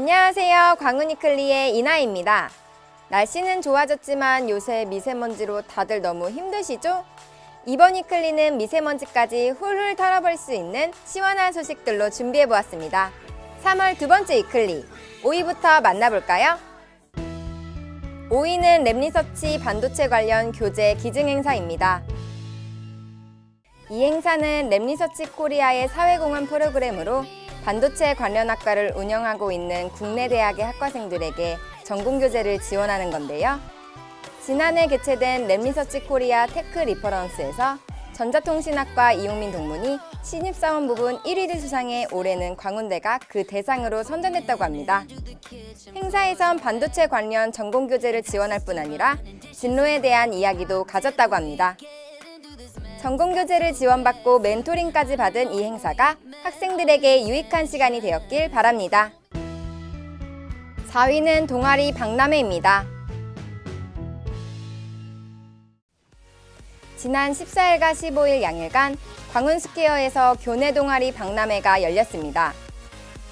안녕하세요. 광운이클리의 이나입니다. 날씨는 좋아졌지만 요새 미세먼지로 다들 너무 힘드시죠? 이번 위클리는 미세먼지까지 훌훌 털어버릴 수 있는 시원한 소식들로 준비해보았습니다. 3월 두 번째 위클리, 5위부터 만나볼까요? 5위는 랩리서치 반도체 관련 교재 기증 행사입니다. 이 행사는 랩리서치 코리아의 사회공헌 프로그램으로 반도체 관련 학과를 운영하고 있는 국내 대학의 학과생들에게 전공 교재를 지원하는 건데요. 지난해 개최된 랩리서치 코리아 테크 리퍼런스에서 전자통신학과 이용민 동문이 신입사원 부분 1위를 수상해 올해는 광운대가 그 대상으로 선정됐다고 합니다. 행사에선 반도체 관련 전공 교재를 지원할 뿐 아니라 진로에 대한 이야기도 가졌다고 합니다. 전공 교재를 지원받고 멘토링까지 받은 이 행사가 학생들에게 유익한 시간이 되었길 바랍니다. 4위는 동아리 박람회입니다. 지난 14일과 15일 양일간 광운스퀘어에서 교내 동아리 박람회가 열렸습니다.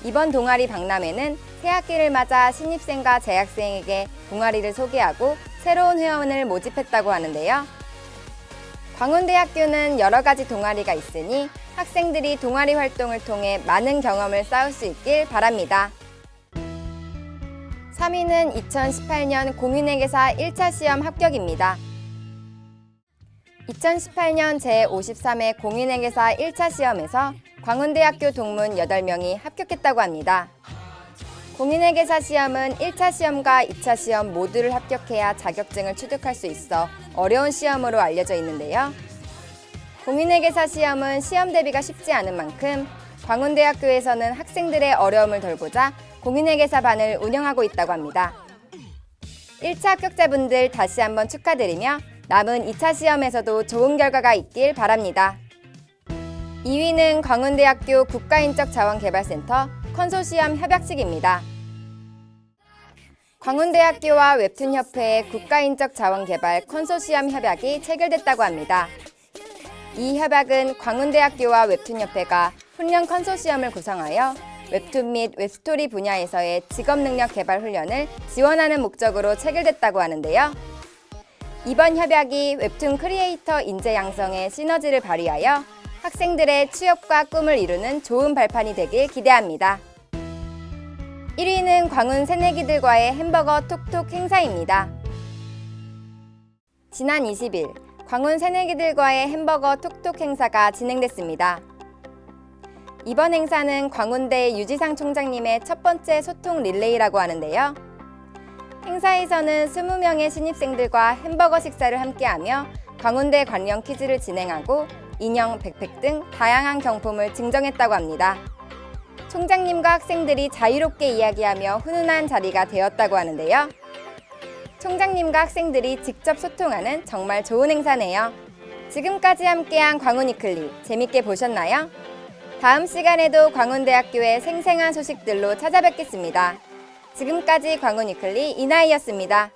이번 동아리 박람회는 새학기를 맞아 신입생과 재학생에게 동아리를 소개하고 새로운 회원을 모집했다고 하는데요. 광운대학교는 여러 가지 동아리가 있으니 학생들이 동아리 활동을 통해 많은 경험을 쌓을 수 있길 바랍니다. 3위는 2018년 공인회계사 1차 시험 합격입니다. 2018년 제53회 공인회계사 1차 시험에서 광운대학교 동문 8명이 합격했다고 합니다. 공인회계사 시험은 1차 시험과 2차 시험 모두를 합격해야 자격증을 취득할 수 있어 어려운 시험으로 알려져 있는데요. 공인회계사 시험은 시험 대비가 쉽지 않은 만큼 광운대학교에서는 학생들의 어려움을 덜고자 공인회계사 반을 운영하고 있다고 합니다. 1차 합격자분들 다시 한번 축하드리며 남은 2차 시험에서도 좋은 결과가 있길 바랍니다. 2위는 광운대학교 국가인적자원개발센터 컨소시엄 협약식입니다. 광운대학교와 웹툰협회의 국가인적 자원 개발 컨소시엄 협약이 체결됐다고 합니다. 이 협약은 광운대학교와 웹툰협회가 훈련 컨소시엄을 구성하여 웹툰 및 웹스토리 분야에서의 직업 능력 개발 훈련을 지원하는 목적으로 체결됐다고 하는데요. 이번 협약이 웹툰 크리에이터 인재 양성에 시너지를 발휘하여 학생들의 취업과 꿈을 이루는 좋은 발판이 되길 기대합니다. 1위는 광운 새내기들과의 햄버거 톡톡 행사입니다. 지난 20일 광운 새내기들과의 햄버거 톡톡 행사가 진행됐습니다. 이번 행사는 광운대 유지상 총장님의 첫 번째 소통 릴레이라고 하는데요. 행사에서는 20명의 신입생들과 햄버거 식사를 함께하며 광운대 관련 퀴즈를 진행하고 인형, 백팩 등 다양한 경품을 증정했다고 합니다. 총장님과 학생들이 자유롭게 이야기하며 훈훈한 자리가 되었다고 하는데요. 총장님과 학생들이 직접 소통하는 정말 좋은 행사네요. 지금까지 함께한 광운이클리 재밌게 보셨나요? 다음 시간에도 광운대학교의 생생한 소식들로 찾아뵙겠습니다. 지금까지 광운이클리 이나이였습니다.